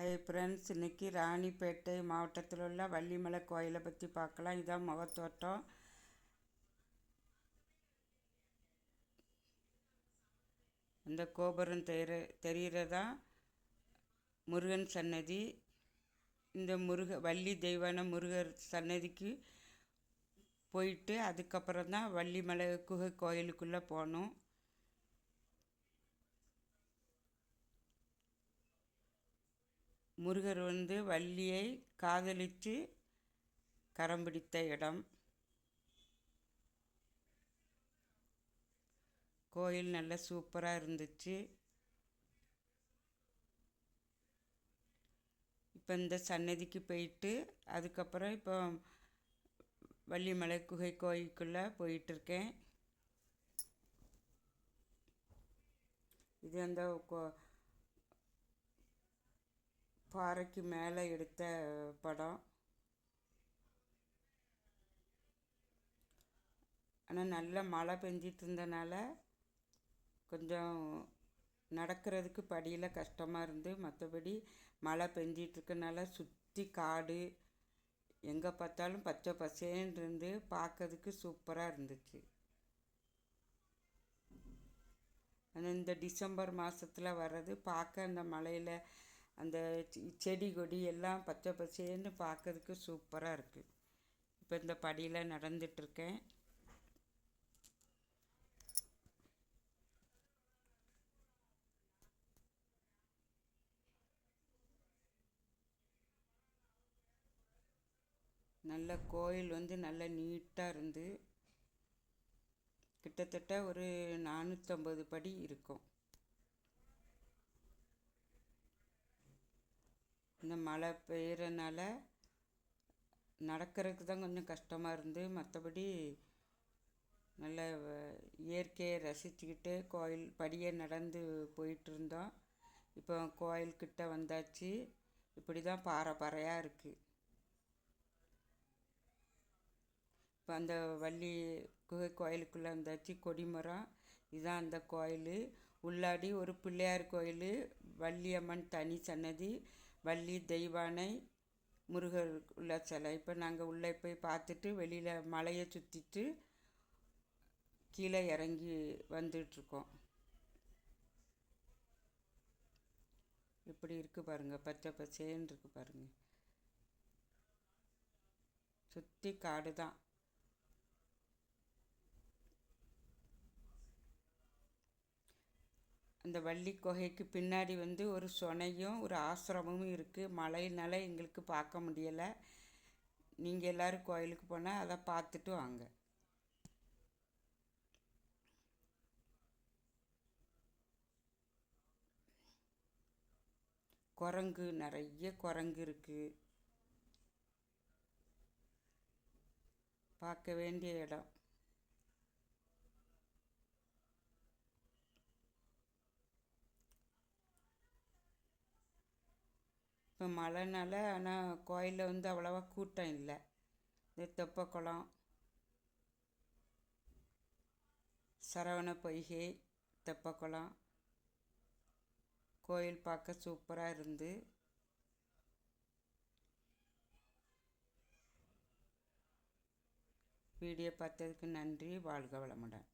Hi friends இன்றைக்கி ராணிப்பேட்டை மாவட்டத்தில் உள்ள வள்ளிமலை கோயிலை பற்றி பார்க்கலாம். இதான் முகத்தோட்டம். இந்த கோபுரம் தெரிய தெரிகிறதா? முருகன் சன்னதி. இந்த முருக வள்ளி தெய்வான முருகர் சன்னதிக்கு போயிட்டு அதுக்கப்புறம் தான் வள்ளிமலை குகை கோயிலுக்குள்ளே போகணும். முருகர் வந்து வள்ளியை காதலித்து கரம் பிடித்த இடம். கோயில் நல்ல சூப்பராக இருந்துச்சு. இப்போ இந்த சன்னதிக்கு போயிட்டு அதுக்கப்புறம் இப்போ வள்ளிமலை குகை கோயிலுக்குள்ளே போயிட்டுருக்கேன். இது அந்த கோ பாறைக்கு மேலே எடுத்த படம். ஆனால் நல்ல மழை பெஞ்சிட்டு இருந்தனால கொஞ்சம் நடக்கிறதுக்கு படியில் கஷ்டமாக இருந்து மற்றபடி மழை பெஞ்சிட்ருக்கனால சுற்றி காடு எங்கே பார்த்தாலும் பச்சை பசேன்னு இருந்து பார்க்கறதுக்கு சூப்பராக இருந்துச்சு. ஆனால் இந்த டிசம்பர் மாதத்தில் வர்றது பார்க்க அந்த மலையில் அந்த செடி கொடி எல்லாம் பச்சை பசேன்னு பார்க்கறதுக்கு சூப்பராக இருக்குது இப்போ இந்த படியில் நடந்துட்டுருக்கேன் நல்ல கோயில் வந்து நல்ல நீட்டாக இருந்து கிட்டத்தட்ட ஒரு நானூற்றம்பது படி இருக்கும். இந்த மழை பெய்கிறனால நடக்கிறதுக்கு தான் கொஞ்சம் கஷ்டமாக இருந்து மற்றபடி நல்ல இயற்கையை ரசிச்சுக்கிட்டு கோயில் படியே நடந்து போயிட்டுருந்தோம். இப்போ கோயில்கிட்ட வந்தாச்சு. இப்படி தான் பாறை பாறையாக இருக்குது இப்போ அந்த வள்ளி குகை கோயிலுக்குள்ளே வந்தாச்சு கொடிமரம். இதுதான் அந்த கோயில். உள்ளாடி ஒரு பிள்ளையார் கோயில். வள்ளியம்மன் தனி சன்னதி. வள்ளி தெய்வானை முருகர் உள்ள சிலை. இப்போ நாங்கள் உள்ளே போய் பார்த்துட்டு வெளியில் மலையை சுற்றிட்டு கீழே இறங்கி வந்துட்டுருக்கோம். இப்படி இருக்குது பாருங்கள் பச்சை பச்சேன்னு இருக்குது பாருங்கள் சுற்றி காடு தான் அந்த வள்ளி குகைக்கு பின்னாடி வந்து ஒரு சொனையும் ஒரு ஆசிரமமும் இருக்குது மழையினால எங்களுக்கு பார்க்க முடியலை. நீங்கள் எல்லோரும் கோயிலுக்கு போனால் அதை பார்த்துட்டு வாங்க. குரங்கு நிறைய குரங்கு இருக்குது பார்க்க வேண்டிய இடம். இப்போ மழைனால ஆனால் கோயிலில் வந்து அவ்வளோவா கூட்டம் இல்லை. இந்த தெப்பக்குளம் சரவண பொய்கை தெப்பக்குளம் கோயில் பார்க்க சூப்பராக இருந்து. வீடியோ பார்த்ததுக்கு நன்றி வாழ்க வளமுடன்.